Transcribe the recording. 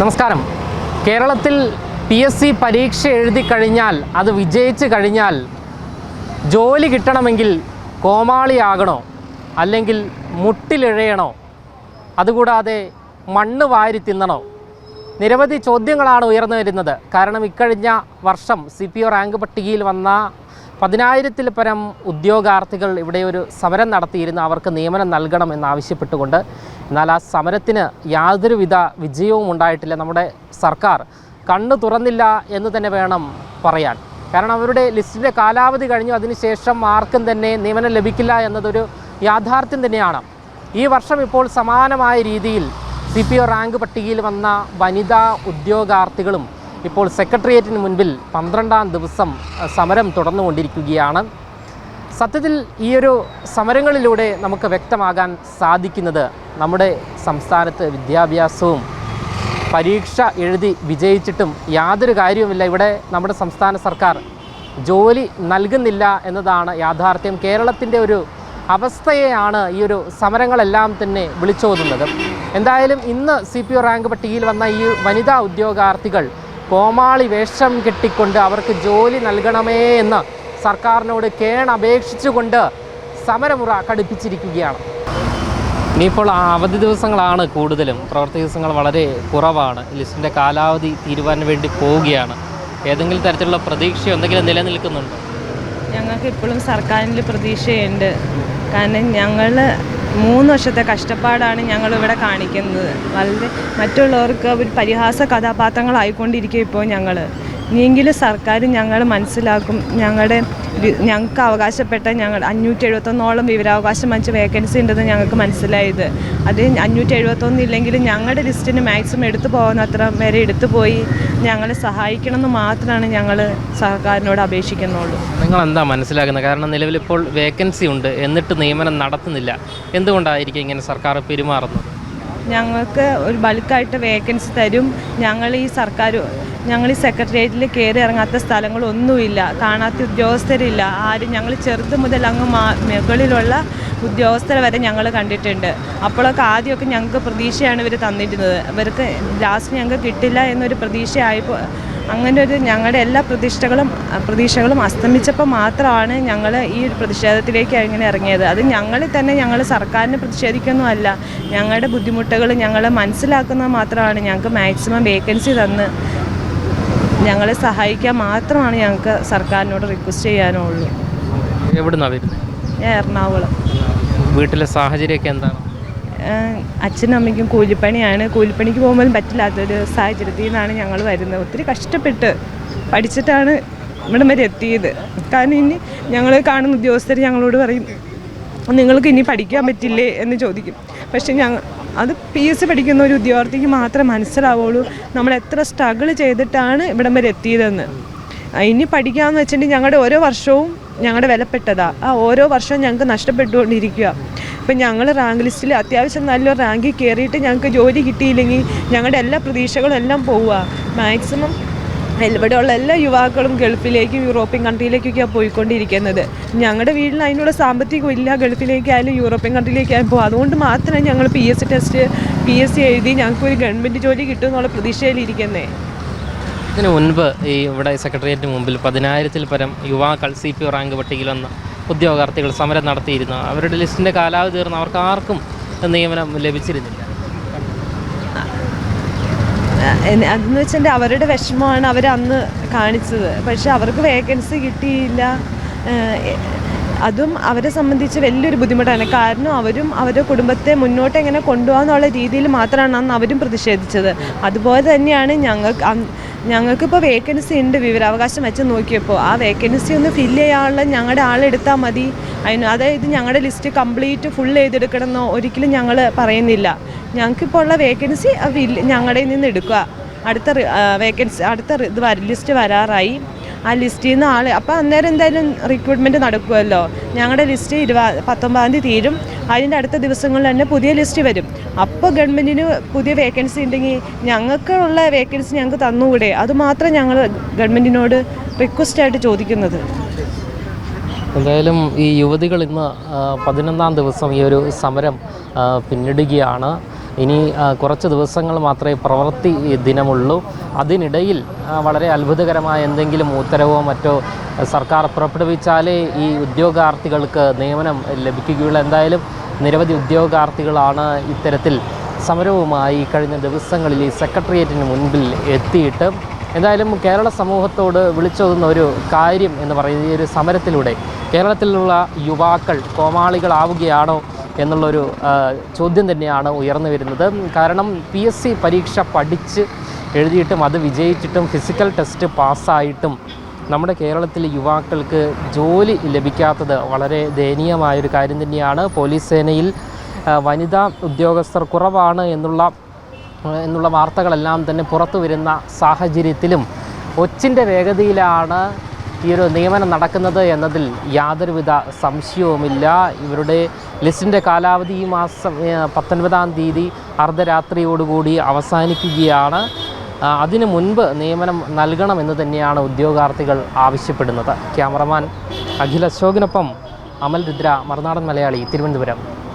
നമസ്കാരം. കേരളത്തിൽ P S C പരീക്ഷ എഴുതി കഴിഞ്ഞാൽ അത് വിജയിച്ച് കഴിഞ്ഞാൽ ജോലി കിട്ടണമെങ്കിൽ കോമാളിയാകണോ അല്ലെങ്കിൽ മുട്ടിലിഴയണോ? അതുകൂടാതെ മണ്ണ് വാരി തിന്നണോ? നിരവധി ചോദ്യങ്ങളാണ് ഉയർന്നു വരുന്നത്. കാരണം ഇക്കഴിഞ്ഞ വർഷം സി പി ഒ റാങ്ക് പട്ടികയിൽ വന്ന പതിനായിരത്തിൽ പരം ഉദ്യോഗാർത്ഥികൾ ഇവിടെ ഒരു സമരം നടത്തിയിരുന്നു. അവർക്ക് നിയമനം നൽകണം എന്നാവശ്യപ്പെട്ടുകൊണ്ട് എന്നാൽ ആ സമരത്തിന് യാതൊരുവിധ വിജയവും ഉണ്ടായിട്ടില്ല. നമ്മുടെ സർക്കാർ കണ്ണു തുറന്നില്ല എന്ന് തന്നെ വേണം പറയാൻ. കാരണം അവരുടെ ലിസ്റ്റിന്റെ കാലാവധി കഴിഞ്ഞു. അതിനുശേഷം ആർക്കും തന്നെ നിയമനം ലഭിക്കില്ല എന്നതൊരു യാഥാർത്ഥ്യം തന്നെയാണ്. ഈ വർഷം ഇപ്പോൾ സമാനമായ രീതിയിൽ സി പി ഒ റാങ്ക് പട്ടികയിൽ വന്ന വനിതാ ഉദ്യോഗാർത്ഥികളും ഇപ്പോൾ സെക്രട്ടേറിയറ്റിന് മുൻപിൽ പന്ത്രണ്ടാം ദിവസം സമരം തുടർന്നുകൊണ്ടിരിക്കുകയാണ്. സത്യത്തിൽ ഈയൊരു സമരങ്ങളിലൂടെ നമുക്ക് വ്യക്തമാകാൻ സാധിക്കുന്നത് നമ്മുടെ സംസ്ഥാനത്ത് വിദ്യാഭ്യാസവും പരീക്ഷ എഴുതി വിജയിച്ചിട്ടും യാതൊരു കാര്യവുമില്ല. ഇവിടെ നമ്മുടെ സംസ്ഥാന സർക്കാർ ജോലി നൽകുന്നില്ല എന്നതാണ് യാഥാർത്ഥ്യം. കേരളത്തിന്റെ ഒരു അവസ്ഥയെയാണ് ഈ ഒരു സമരങ്ങളെല്ലാം തന്നെ വിളിച്ചോതുന്നത്. എന്തായാലും ഇന്ന് സി പി ഒ റാങ്ക് പട്ടികയിൽ വന്ന ഈ വനിതാ ഉദ്യോഗാർത്ഥികൾ കോമാളി വേഷം കെട്ടിക്കൊണ്ട് അവർക്ക് ജോലി നൽകണമേ എന്ന് സർക്കാരിനോട് കേണപേക്ഷിച്ചുകൊണ്ട് സമരമുറ കടുപ്പിച്ചിരിക്കുകയാണ്. ഇനിയിപ്പോൾ ആ അവധി ദിവസങ്ങളാണ് കൂടുതലും. പ്രവൃത്തി ദിവസങ്ങൾ വളരെ കുറവാണ്. ലിസ്റ്റിന്റെ കാലാവധി തീരുവാൻ വേണ്ടി പോവുകയാണ്. ഏതെങ്കിലും തരത്തിലുള്ള പ്രതീക്ഷ എന്തെങ്കിലും നിലനിൽക്കുന്നുണ്ടോ? ഞങ്ങൾക്ക് ഇപ്പോഴും സർക്കാരിന്റെ പ്രതീക്ഷയുണ്ട്. കാരണം ഞങ്ങൾ മൂന്ന് വർഷത്തെ കഷ്ടപ്പാടാണ് ഞങ്ങൾ ഇവിടെ കാണിക്കുന്നത്. വളരെ മറ്റുള്ളവർക്ക് ഒരു പരിഹാസ കഥാപാത്രങ്ങളായിക്കൊണ്ടിരിക്കും ഇപ്പോൾ ഞങ്ങൾ ഇനിയെങ്കിലും സർക്കാർ ഞങ്ങൾ മനസ്സിലാക്കും. ഞങ്ങളുടെ ഞങ്ങൾക്ക് അവകാശപ്പെട്ട ഞങ്ങൾ അഞ്ഞൂറ്റി എഴുപത്തൊന്നോളം വിവരാവകാശം വെച്ച് വേക്കൻസി ഉണ്ടെന്ന് ഞങ്ങൾക്ക് മനസ്സിലായത്. അത് അഞ്ഞൂറ്റി എഴുപത്തൊന്ന് ഇല്ലെങ്കിൽ ഞങ്ങളുടെ ലിസ്റ്റിന് മാക്സിമം എടുത്തു പോകുന്ന അത്ര വരെ എടുത്തു പോയി. ഞങ്ങളെ സഹായിക്കണം എന്ന് മാത്രമാണ് ഞങ്ങൾ സർക്കാരിനോട് അപേക്ഷിക്കുന്നുള്ളൂ. നിങ്ങൾ എന്താ മനസ്സിലാക്കുന്നത്? കാരണം നിലവിലിപ്പോൾ വേക്കൻസി ഉണ്ട്. എന്നിട്ട് നിയമനം നടത്തുന്നില്ല. എന്തുകൊണ്ടായിരിക്കും ഇങ്ങനെ സർക്കാർ പെരുമാറുന്നത്? ഞങ്ങൾക്ക് ഒരു ബൾക്കായിട്ട് വേക്കൻസി തരും. ഞങ്ങൾ ഈ സർക്കാർ ഞങ്ങൾ ഈ സെക്രട്ടേറിയറ്റിൽ കയറി ഇറങ്ങാത്ത സ്ഥലങ്ങളൊന്നുമില്ല. കാണാത്ത ഉദ്യോഗസ്ഥരില്ല. ആരും ഞങ്ങൾ ചെറുത് മുതൽ അങ്ങ് മുകളിലുള്ള ഉദ്യോഗസ്ഥരെ വരെ ഞങ്ങൾ കണ്ടിട്ടുണ്ട്. അപ്പോഴൊക്കെ ആദ്യമൊക്കെ ഞങ്ങൾക്ക് പ്രതീക്ഷയാണ് ഇവർ തന്നിരുന്നത്. ഇവർക്ക് ലാസ്റ്റ് ഞങ്ങൾക്ക് കിട്ടില്ല എന്നൊരു പ്രതീക്ഷയായപ്പോൾ അങ്ങനെ ഒരു ഞങ്ങളുടെ എല്ലാ പ്രതീക്ഷകളും പ്രതീക്ഷകളും അസ്തമിച്ചപ്പോൾ മാത്രമാണ് ഞങ്ങൾ ഈ ഒരു പ്രതിഷേധത്തിലേക്ക് ഇങ്ങനെ ഇറങ്ങിയത്. അത് ഞങ്ങളിൽ തന്നെ ഞങ്ങൾ സർക്കാരിനെ പ്രതിഷേധിക്കൊന്നുമല്ല ഞങ്ങളുടെ ബുദ്ധിമുട്ടുകൾ ഞങ്ങൾ മനസ്സിലാക്കുന്നത് മാത്രമാണ് ഞങ്ങൾക്ക് മാക്സിമം വേക്കൻസി തന്ന് ഞങ്ങളെ സഹായിക്കാൻ മാത്രമാണ് ഞങ്ങൾക്ക് സർക്കാരിനോട് റിക്വസ്റ്റ് ചെയ്യാനുള്ളൂ. എവിടുന്നാണ് വരുന്നത് ഞാൻ എറണാകുളം. വീട്ടിലെ സാഹചര്യമൊക്കെ എന്താണ്? അച്ഛനും അമ്മയ്ക്കും കൂലിപ്പണിയാണ്. കൂലിപ്പണിക്ക് പോകുമ്പോൾ പറ്റില്ലാത്തൊരു സാഹചര്യത്തിൽ നിന്നാണ് ഞങ്ങൾ വരുന്നത്. ഒത്തിരി കഷ്ടപ്പെട്ട് പഠിച്ചിട്ടാണ് ഇവിടം വരെ എത്തിയത്. കാരണം ഇനി ഞങ്ങൾ കാണുന്ന ഉദ്യോഗസ്ഥർ ഞങ്ങളോട് പറയും നിങ്ങൾക്ക് ഇനി പഠിക്കാൻ പറ്റില്ലേ? എന്ന് ചോദിക്കും. പക്ഷെ ഞങ്ങൾ അത് പി എസ് സി പഠിക്കുന്ന ഒരു ഉദ്യോഗാർത്ഥിക്ക് മാത്രമേ മനസ്സിലാവുള്ളൂ നമ്മൾ എത്ര സ്ട്രഗിൾ ചെയ്തിട്ടാണ് ഇവിടം വരെ എത്തിയതെന്ന്. ഇനി പഠിക്കാമെന്ന് വെച്ചിട്ടുണ്ടെങ്കിൽ ഞങ്ങളുടെ ഓരോ വർഷവും ഞങ്ങളുടെ വിലപ്പെട്ടതാണ് ആ ഓരോ വർഷവും ഞങ്ങൾക്ക് നഷ്ടപ്പെട്ടുകൊണ്ടിരിക്കുക. ഇപ്പം ഞങ്ങൾ റാങ്ക് ലിസ്റ്റിൽ അത്യാവശ്യം നല്ലൊരു റാങ്കിൽ കയറിയിട്ട് ഞങ്ങൾക്ക് ജോലി കിട്ടിയില്ലെങ്കിൽ ഞങ്ങളുടെ എല്ലാ പ്രതീക്ഷകളും എല്ലാം പോവുക. മാക്സിമം ഇവിടെയുള്ള എല്ലാ യുവാക്കളും ഗൾഫിലേക്കും യൂറോപ്യൻ കൺട്രിയിലേക്കൊക്കെയാണ് പോയിക്കൊണ്ടിരിക്കുന്നത്. ഞങ്ങളുടെ വീട്ടിൽ അതിനുള്ള സാമ്പത്തികം ഇല്ല. ഗൾഫിലേക്കായാലും യൂറോപ്യൻ കൺട്രിയിലേക്കായാലും പോകും അതുകൊണ്ട് മാത്രമേ ഞങ്ങൾ P S C test P S C എഴുതി ഞങ്ങൾക്ക് ഒരു ഗവൺമെന്റ് ജോലി കിട്ടും എന്നുള്ള പ്രതീക്ഷയിലിരിക്കുന്നേ ഇതിനു മുൻപ് ഈ ഇവിടെ സെക്രട്ടേറിയറ്റിന് മുമ്പിൽ പതിനായിരത്തിൽ പരം യുവാക്കൾ സി പി റാങ്ക് പട്ടികയിൽ വന്ന ഉദ്യോഗാർത്ഥികൾ സമരം നടത്തിയിരുന്നു. അവരുടെ ലിസ്റ്റിന്റെ കാലാവധി തീർന്ന് അവർക്ക് ആർക്കും നിയമനം ലഭിച്ചിരുന്നില്ല. അതെന്ന് വെച്ചാൽ അവരുടെ വിഷമമാണ് അവർ അന്ന് കാണിച്ചത്. പക്ഷെ അവർക്ക് വേക്കൻസി കിട്ടിയില്ല. അതും അവരെ സംബന്ധിച്ച് വലിയൊരു ബുദ്ധിമുട്ടാണ്. കാരണം അവരും അവരുടെ കുടുംബത്തെ മുന്നോട്ട് എങ്ങനെ കൊണ്ടുപോകാന്നുള്ള രീതിയിൽ മാത്രമാണ് അന്ന് അവരും പ്രതിഷേധിച്ചത്. അതുപോലെ തന്നെയാണ് ഞങ്ങൾക്ക് ഞങ്ങൾക്കിപ്പോൾ വേക്കൻസി ഉണ്ട് വിവരാവകാശം വെച്ച് നോക്കിയപ്പോൾ ആ വേക്കൻസി ഒന്ന് ഫില്ല് ചെയ്യാനുള്ള ഞങ്ങളുടെ ആളെടുത്താൽ മതി. അതിന് അതായത് ഞങ്ങളുടെ ലിസ്റ്റ് കംപ്ലീറ്റ് ഫുൾ ചെയ്തെടുക്കണമെന്നോ ഒരിക്കലും ഞങ്ങൾ പറയുന്നില്ല. ഞങ്ങൾക്കിപ്പോൾ ഉള്ള വേക്കൻസി ഞങ്ങളുടെ നിന്ന് എടുക്കുക. അടുത്ത വേക്കൻസി അടുത്ത ഇത് വര ലിസ്റ്റ് വരാറായി. ആ ലിസ്റ്റിൽ നിന്ന് ആൾ അപ്പോൾ അന്നേരം എന്തായാലും റിക്രൂട്ട്മെന്റ് നടക്കുമല്ലോ ഞങ്ങളുടെ ലിസ്റ്റ് ഇരുപ പത്തൊമ്പതാം തീയതി തീരും. അതിന്റെ അടുത്ത ദിവസങ്ങളിൽ തന്നെ പുതിയ ലിസ്റ്റ് വരും. അപ്പോൾ ഗവൺമെന്റിന് പുതിയ വേക്കൻസി ഉണ്ടെങ്കിൽ ഞങ്ങൾക്കുള്ള വേക്കൻസി ഞങ്ങൾക്ക് തന്നുകൂടെ അതുമാത്രം ഞങ്ങൾ ഗവൺമെന്റിനോട് റിക്വസ്റ്റായിട്ട് ചോദിക്കുന്നത്. എന്തായാലും ഈ യുവതികൾ ഇന്ന് പതിനൊന്നാം ദിവസം ഈ ഒരു സമരം പിന്നിടുകയാണ്. ഇനി കുറച്ച് ദിവസങ്ങൾ മാത്രമേ പ്രവൃത്തി ദിനമുള്ളൂ. അതിനിടയിൽ വളരെ അത്ഭുതകരമായ എന്തെങ്കിലും ഉത്തരവോ മറ്റോ സർക്കാർ പുറപ്പെടുവിച്ചാലേ ഈ ഉദ്യോഗാർത്ഥികൾക്ക് നിയമനം ലഭിക്കുകയുള്ളൂ. എന്തായാലും നിരവധി ഉദ്യോഗാർത്ഥികളാണ് ഇത്തരത്തിൽ സമരവുമായി കഴിഞ്ഞ ദിവസങ്ങളിൽ ഈ സെക്രട്ടേറിയറ്റിന് മുൻപിൽ എത്തിയിട്ട് എന്തായാലും കേരള സമൂഹത്തോട് വിളിച്ചോതുന്ന ഒരു കാര്യം എന്ന് പറയുന്നത് ഈ ഒരു സമരത്തിലൂടെ കേരളത്തിലുള്ള യുവാക്കൾ കോമാളികളാവുകയാണോ എന്നുള്ളൊരു ചോദ്യം തന്നെയാണ് ഉയർന്നു വരുന്നത്. കാരണം പി എസ് സി പരീക്ഷ പഠിച്ച് എഴുതിയിട്ടും അത് വിജയിച്ചിട്ടും ഫിസിക്കൽ ടെസ്റ്റ് പാസ്സായിട്ടും നമ്മുടെ കേരളത്തിലെ യുവാക്കൾക്ക് ജോലി ലഭിക്കാത്തത് വളരെ ദയനീയമായൊരു കാര്യം തന്നെയാണ്. പോലീസ് സേനയിൽ വനിതാ ഉദ്യോഗസ്ഥർ കുറവാണ് എന്നുള്ള എന്നുള്ള വാർത്തകളെല്ലാം തന്നെ പുറത്തു വരുന്ന സാഹചര്യത്തിലും ഒച്ചിന്റെ വേഗതയിലാണ് ഈ ഒരു നിയമനം നടക്കുന്നത് എന്നതിൽ യാതൊരുവിധ സംശയവുമില്ല. ഇവരുടെ ലിസ്റ്റിന്റെ കാലാവധി ഈ മാസം പത്തൊൻപതാം തീയതി അർദ്ധരാത്രിയോടുകൂടി അവസാനിക്കുകയാണ്. അതിനു മുൻപ് നിയമനം നൽകണമെന്ന് തന്നെയാണ് ഉദ്യോഗാർത്ഥികൾ ആവശ്യപ്പെടുന്നത്. ക്യാമറമാൻ അഖിൽ അശോകിനൊപ്പം അമൽ രുദ്ര മറുനാടൻ മലയാളി തിരുവനന്തപുരം.